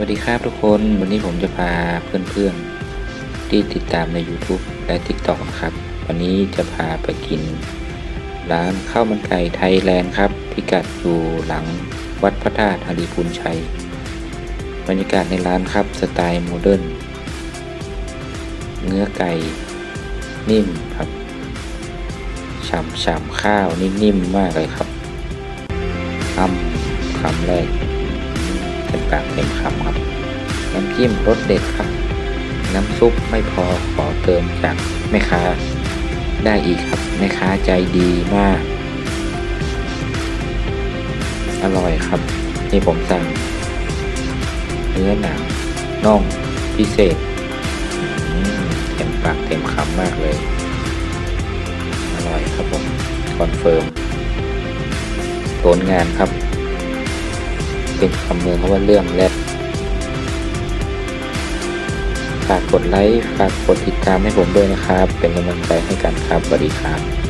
วัสดีครับทุกคนวันนี้ผมจะพาเพื่อนๆ ที่ติดตามใน YouTube และ TikTok นะครับ วันนี้จะพาไปกิน ร้านข้าวมันไก่ไทยแลนด์ครับ พิกัดอยู่หลังวัดพระธาตุหริพูนชัย บรรยากาศในร้านครับสไตล์โมเดิร์นเนื้อไก่นิ่มครับฉ่ำๆข้าวนิ่มๆมากเลยครับคำคำแรก เต็มปากเต็มคำครับ น้ำจิ้มรสเด็ดครับ น้ำซุปไม่พอขอเติมจากแม่ค้าได้อีกครับแม่ค้าใจดีมาก อร่อยครับ นี่ผมสั่งเนื้อหนังน่องพิเศษเต็มปากเต็มคำมากเลย อร่อยครับผมคอนเฟิร์มผลงานครับ เป็นคำเมืองเขาว่าเรื่องแรกฝากกดไลค์ ฝากกดติดตามให้ผมด้วยนะครับ เป็นกำลังใจให้กันครับสวัสดีครับ